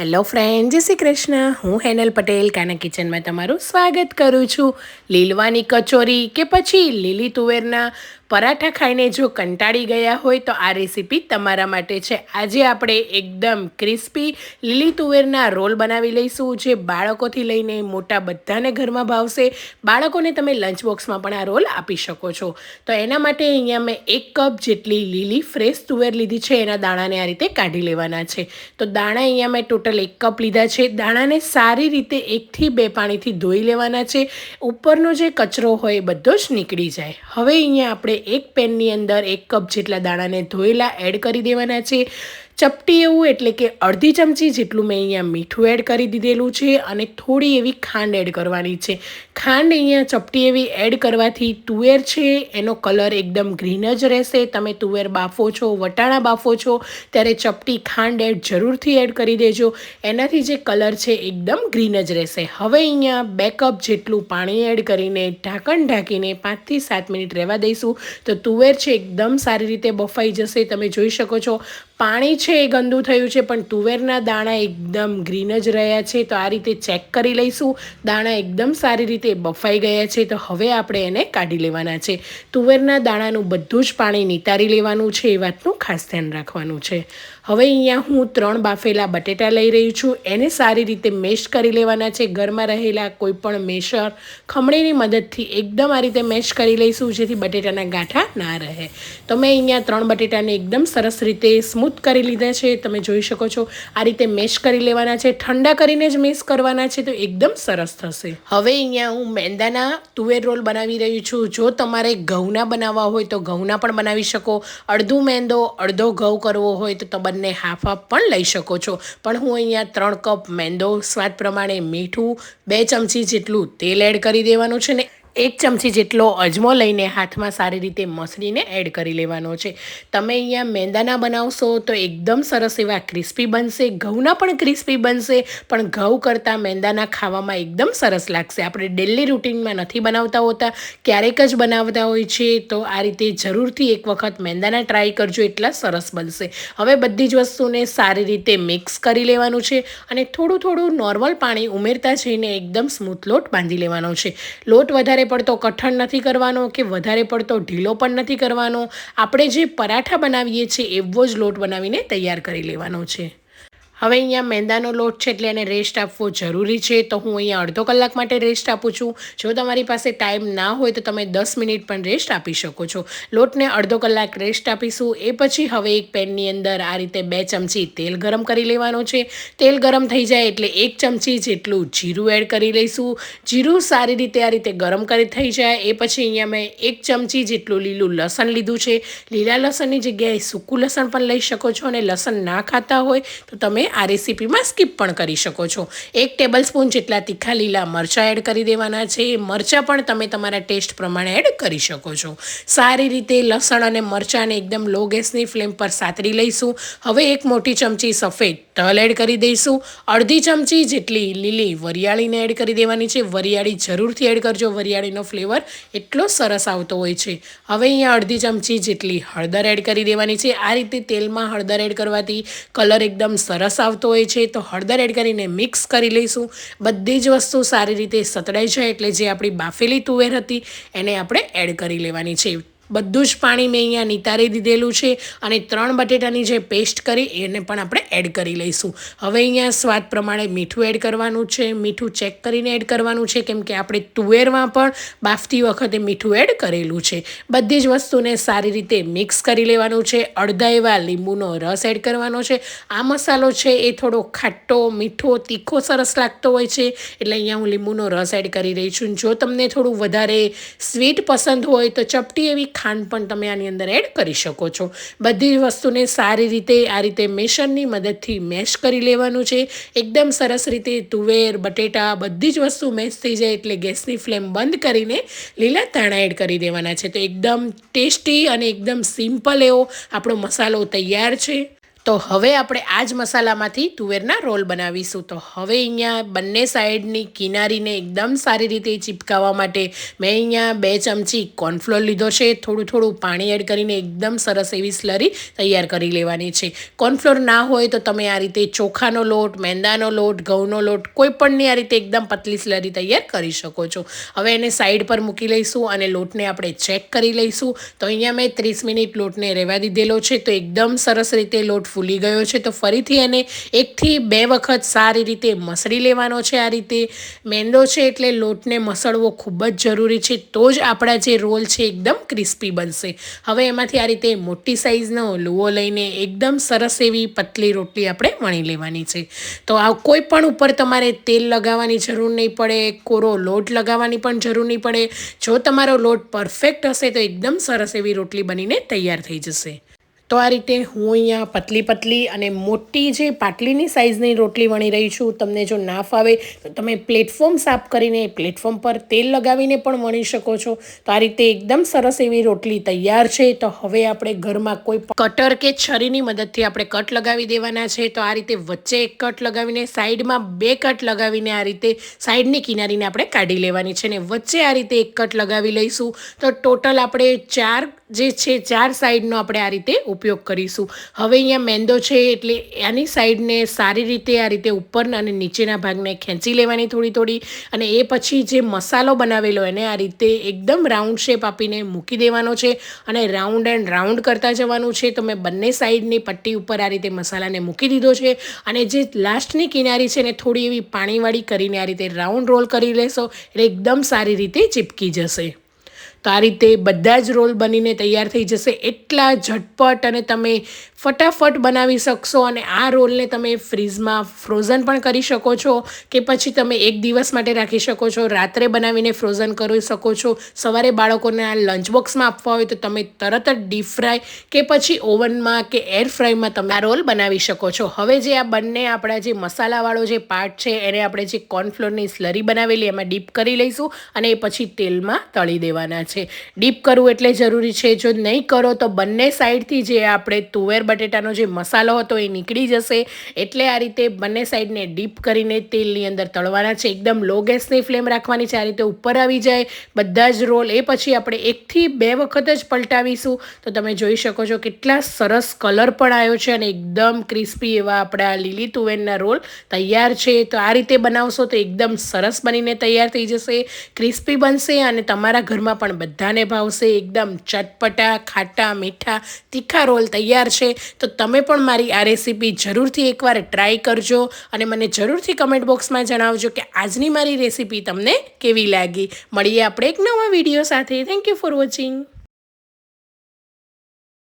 Hello friend જય શ્રી કૃષ્ણ. હું હેનલ પટેલ, કાના કિચનમાં તમારું સ્વાગત કરું છું. લીલવાની કચોરી કે પછી લીલી તુવેરના પરાઠા ખાઈને જો કંટાળી ગયા હોય તો આ રેસીપી તમારા માટે છે. આજે આપણે એકદમ ક્રિસ્પી લીલી તુવેરના રોલ બનાવી લઈશું, જે બાળકોથી લઈને મોટા બધાને ઘરમાં ભાવશે. બાળકોને તમે લંચ બોક્સમાં પણ આ રોલ આપી શકો છો. તો એના માટે અહીંયા મેં એક કપ જેટલી લીલી ફ્રેશ તુવેર લીધી છે. એના દાણાને આ રીતે કાઢી લેવાના છે. તો દાણા અહીંયા મેં ટોટલ એક કપ લીધા છે. દાણાને સારી રીતે એકથી બે પાણીથી ધોઈ લેવાના છે. ઉપરનો જે કચરો હોય એ બધો જ નીકળી જાય. હવે અહીંયા આપણે એક પેનની અંદર એક કપ જેટલા દાણાને ધોયેલા એડ કરી દેવાના છે. ચપટી એવું એટલે કે અડધી ચમચી જેટલું મેં અહીંયા મીઠું એડ કરી દીધેલું છે અને થોડી એવી ખાંડ એડ કરવાની છે. ખાંડ અહીંયા ચપટી એવી એડ કરવાથી તુવેર છે, એનો કલર એકદમ ગ્રીન જ રહેશે. તમે તુવેર બાફો છો, વટાણા બાફો છો, ત્યારે ચપટી ખાંડ એડ જરૂરથી એડ કરી દેજો. એનાથી જે કલર છે એકદમ ગ્રીન જ રહેશે. હવે અહીંયા બે કપ જેટલું પાણી એડ કરીને ઢાંકણ ઢાંકીને પાંચથી સાત મિનિટ રહેવા દઈશું. તો તુવેર છે, એકદમ સારી રીતે બફાઈ જશે. તમે જોઈ શકો છો પાણી છે એ ગંદુ થયું છે, પણ તુવેરના દાણા એકદમ ગ્રીન જ રહ્યા છે. તો આ રીતે ચેક કરી લઈશું. દાણા એકદમ સારી રીતે બફાઈ ગયા છે. તો હવે આપણે એને કાઢી લેવાના છે. તુવેરના દાણાનું બધું જ પાણી નિતારી લેવાનું છે, એ વાતનું ખાસ ધ્યાન રાખવાનું છે. હવે અહીંયા હું ત્રણ બાફેલા બટેટા લઈ રહી છું. એને સારી રીતે મેશ કરી લેવાના છે. ઘરમાં રહેલા કોઈપણ મેશર ખમણીની મદદથી એકદમ આ રીતે મેશ કરી લઈશું, જેથી બટેટાના ગાંઠા ના રહે. તો મેં અહીંયા ત્રણ બટેટાને એકદમ સરસ રીતે સ્મૂથ કરી લીધા છે. તમે જોઈ શકો છો, આ રીતે મેશ કરી લેવાના છે. ઠંડા કરીને જ મેશ કરવાના છે તો એકદમ સરસ થશે. હવે અહીંયા હું મેંદાના તુવેર રોલ બનાવી રહી છું. જો તમારે ઘઉંના બનાવવા હોય તો ઘઉંના પણ બનાવી શકો. અડધું મેંદો અડધો ઘઉં કરવો હોય તો તમને બંને હાફ હાફ પણ લઈ શકો છો. પણ હું અહીંયા ત્રણ કપ મેંદો સ્વાદ પ્રમાણે મીઠું, બે ચમચી જેટલું તેલ એડ કરી દેવાનું છે ને એક ચમચી જેટલો અજમો લઈને હાથમાં સારી રીતે મસળીને એડ કરી લેવાનો છે. તમે અહીંયા મેંદાના બનાવશો તો એકદમ સરસ એવા ક્રિસ્પી બનશે. ઘઉંના પણ ક્રિસ્પી બનશે, પણ ઘઉં કરતાં મેંદાના ખાવામાં એકદમ સરસ લાગશે. આપણે ડેલી રૂટીનમાં નથી બનાવતા હોતા, ક્યારેક જ બનાવતા હોય છે, તો આ રીતે જરૂરથી એક વખત મેંદાના ટ્રાય કરજો, એટલા સરસ બનશે. હવે બધી જ વસ્તુને સારી રીતે મિક્સ કરી લેવાનું છે અને થોડું થોડું નોર્મલ પાણી ઉમેરતા જઈને એકદમ સ્મૂથ લોટ બાંધી લેવાનો છે. લોટ વધારે વધારે પડતો કઠણ નથી કરવાનો કે વધારે પડતો ઢીલો પણ નથી કરવાનો, આપણે જે પરાઠા બનાવીએ છીએ એવો જ લોટ બનાવીને તૈયાર કરી લેવાનો છે. હવે અહીંયા મેંદાનો લોટ છે એટલે એને રેસ્ટ આપવો જરૂરી છે. તો હું અહીંયા અડધો કલાક માટે રેસ્ટ આપું છું. જો તમારી પાસે ટાઈમ ના હોય તો તમે દસ મિનિટ પણ રેસ્ટ આપી શકો છો. લોટને અડધો કલાક રેસ્ટ આપીશું. એ પછી હવે એક પેનની અંદર આ રીતે બે ચમચી તેલ ગરમ કરી લેવાનું છે. તેલ ગરમ થઈ જાય એટલે એક ચમચી જેટલું જીરું એડ કરી લઈશું. જીરું સારી રીતે આ રીતે ગરમ કરી થઈ જાય. એ પછી અહીંયા મેં એક ચમચી જેટલું લીલું લસણ લીધું છે. લીલા લસણની જગ્યાએ સૂકું લસણ પણ લઈ શકો છો અને લસણ ના ખાતા હોય તો તમે આ રેસીપીમાં સ્કીપ પણ કરી શકો છો. એક ટેબલ સ્પૂન જેટલા તીખા લીલા મરચાં એડ કરી દેવાના છે. મરચાં પણ તમે તમારા ટેસ્ટ પ્રમાણે એડ કરી શકો છો. સારી રીતે લસણ અને મરચાંને એકદમ લો ગેસની ફ્લેમ પર સાતરી લઈશું. હવે એક મોટી ચમચી સફેદ તલ એડ કરી દઈશું. અડધી ચમચી જેટલી લીલી વરિયાળીને એડ કરી દેવાની છે. વરિયાળી જરૂરથી એડ કરજો. વરિયાળીનો ફ્લેવર એટલો સરસ આવતો હોય છે. હવે અહીંયા અડધી ચમચી જેટલી હળદર એડ કરી દેવાની છે. આ રીતે તેલમાં હળદર એડ કરવાથી કલર એકદમ સરસ આવતો હોય છે. તો હળદર એડ કરીને મિક્સ કરી લઈશું. બધી જ વસ્તુ સારી રીતે સતડાઈ જાય એટલે જે આપણી બાફેલી તુવેર હતી, એને આપણે એડ કરી લેવાની છે. બધું જ પાણી મેં અહીંયા નિતારી દીધેલું છે અને ત્રણ બટેટાની જે પેસ્ટ કરી એને પણ આપણે એડ કરી લઈશું. હવે અહીંયા સ્વાદ પ્રમાણે મીઠું એડ કરવાનું છે, મીઠું ચેક કરીને એડ કરવાનું છે, કેમ કે આપણે તુવેરમાં પણ બાફતી વખતે મીઠું એડ કરેલું છે. બધી જ વસ્તુને સારી રીતે મિક્સ કરી લેવાનું છે, અડધા એવા લીંબુનો રસ એડ કરવાનો છે. આ મસાલો છે એ થોડો ખાટો, મીઠો, તીખો, સરસ લાગતો હોય છે, એટલે અહીંયા હું લીંબુનો રસ એડ કરી રહી છું. જો તમને થોડું વધારે સ્વીટ પસંદ હોય તો ચપટી એવી ખાંડ પણ તમે આની અંદર એડ કરી શકો છો. બધી વસ્તુને સારી રીતે, આ રીતે મેશરની મદદથી મેશ કરી લેવાનું છે. એકદમ સરસ રીતે તુવેર, બટેટા બધી જ વસ્તુ મેશ થઈ જાય એટલે ગેસની ફ્લેમ બંધ કરીને લીલા ધાણા એડ કરી દેવાના છે. તો એકદમ ટેસ્ટી અને એકદમ સિમ્પલ એવો આપણો મસાલો તૈયાર છે. તો હવે આપણે આ જ મસાલામાંથી તુવેરના રોલ બનાવીશું. તો હવે અહીંયા બંને સાઈડની કિનારીને એકદમ સારી રીતે ચીપકાવવા માટે મેં અહીંયા બે ચમચી કોર્નફ્લોર લીધો છે. થોડું થોડું પાણી એડ કરીને એકદમ સરસ એવી સ્લરી તૈયાર કરી લેવાની છે. કોર્નફ્લોર ના હોય તો તમે આ રીતે ચોખાનો લોટ, મેંદાનો લોટ, ઘઉંનો લોટ, કોઈ પણની આ રીતે એકદમ પતલી સ્લરી તૈયાર કરી શકો છો. હવે એને સાઈડ પર મૂકી લઈશું અને લોટને આપણે ચેક કરી લઈશું. તો અહીંયા મેં ત્રીસ મિનિટ લોટને રહેવા દીધેલો છે. તો એકદમ સરસ રીતે લોટ ફૂલી ગયો છે, તો ફરીથી એને એકથી બે વખત સારી રીતે મસળી લેવાનો છે આ રીતે. મેંદો છે એટલે લોટને મસળવો ખૂબ જ જરૂરી છે, તો જ આપણા જે રોલ છે એકદમ ક્રિસ્પી બનશે. હવે એમાંથી આ રીતે મોટી સાઇઝનો લુઓ લઈને એકદમ સરસ એવી પતલી રોટલી આપણે વણી લેવાની છે. તો આ કોઈ પણ ઉપર તમારે તેલ લગાવવાની જરૂર નહીં પડે, કોરો લોટ લગાવવાની પણ જરૂર નહીં પડે. જો તમારો લોટ પરફેક્ટ હશે તો એકદમ સરસ એવી રોટલી બનીને તૈયાર થઈ જશે. તો આ રીતે હું અહીંયા પતલી પતલી અને મોટી જે પાટલીની સાઇઝની રોટલી વણી રહી છું, તમને જો ના ફાવે તો તમે પ્લેટફોર્મ સાફ કરીને પ્લેટફોર્મ પર તેલ લગાવીને પણ વણી શકો છો. તો આ રીતે એકદમ સરસ એવી રોટલી તૈયાર છે. તો હવે આપણે ઘરમાં કોઈ કટર કે છરીની મદદથી આપણે કટ લગાવી દેવાના છે. તો આ રીતે વચ્ચે એક કટ લગાવીને સાઈડમાં બે કટ લગાવીને આ રીતે સાઈડની કિનારીને આપણે કાઢી લેવાની છે. ને વચ્ચે આ રીતે એક કટ લગાવી લઈશું. તો ટોટલ આપણે ચાર જે છે, ચાર સાઈડનો આપણે આ રીતે ઉપયોગ કરીશું. હવે અહીંયા મેંદો છે, એટલે આની સાઈડને સારી રીતે આ રીતે ઉપરના અને નીચેના ભાગને ખેંચી લેવાની થોડી થોડી અને એ પછી જે મસાલો બનાવેલો એને આ રીતે એકદમ રાઉન્ડ શેપ આપીને મૂકી દેવાનો છે અને રાઉન્ડ એન્ડ રાઉન્ડ કરતા જવાનું છે. તો મેં બંને સાઈડની પટ્ટી ઉપર આ રીતે મસાલાને મૂકી દીધો છે અને જે લાસ્ટની કિનારી છે એને થોડી એવી પાણીવાળી કરીને આ રીતે રાઉન્ડ રોલ કરી લેશો, એટલે એકદમ સારી રીતે ચીપકી જશે. તો આ રીતે બધા જ રોલ બનીને તૈયાર થઈ જશે એટલા ઝટપટ અને તમે ફટાફટ બનાવી શકશો અને આ રોલને તમે ફ્રીઝમાં ફ્રોઝન પણ કરી શકો છો કે પછી તમે એક દિવસ માટે રાખી શકો છો, રાત્રે બનાવીને ફ્રોઝન કરી શકો છો. સવારે બાળકોને આ લંચ બોક્સમાં આપવા હોય તો તમે તરત જ ડીપ ફ્રાય કે પછી ઓવનમાં કે એર ફ્રાયમાં તમે આ રોલ બનાવી શકો છો. હવે જે આ બંને આપણા જે મસાલાવાળો જે પાર્ટ છે એને આપણે જે કોર્નફ્લોરની સ્લરી બનાવેલી એમાં ડીપ કરી લઈશું અને એ પછી તેલમાં તળી દેવાના છે. ડીપ કરવું એટલે જરૂરી છે. જો નહીં કરો તો બંને સાઈડથી જે આપણે તુવેર બટેટાનો જે મસાલો હતો એ નીકળી જશે. એટલે આ રીતે બંને સાઈડને ડીપ કરીને તેલની અંદર તળવાના છે. એકદમ લો ગેસની ફ્લેમ રાખવાની છે. આ રીતે ઉપર આવી જાય. બધા જ રોલ એ પછી આપણે એકથી બે વખત જ પલટાવીશું. તો તમે જોઈ શકો છો કેટલા સરસ કલર પણ આવ્યો છે અને એકદમ ક્રિસ્પી એવા આપણા લીલી તુવેરના રોલ તૈયાર છે. તો આ રીતે બનાવશો તો એકદમ સરસ બનીને તૈયાર થઈ જશે. ક્રિસ્પી બનશે અને તમારા ઘરમાં પણ બધાને ભાવશે, એકદમ ચટપટા, ખાટા, મીઠા, તીખા રોલ તૈયાર છે. તો તમે પણ મારી આ રેસીપી જરૂરથી એકવાર ટ્રાય કરજો અને મને જરૂરથી કમેન્ટ બોક્સમાં જણાવજો કે આજની મારી રેસીપી તમને કેવી લાગી. મળીએ આપણે એક નવા વીડિયો સાથે. Thank you for watching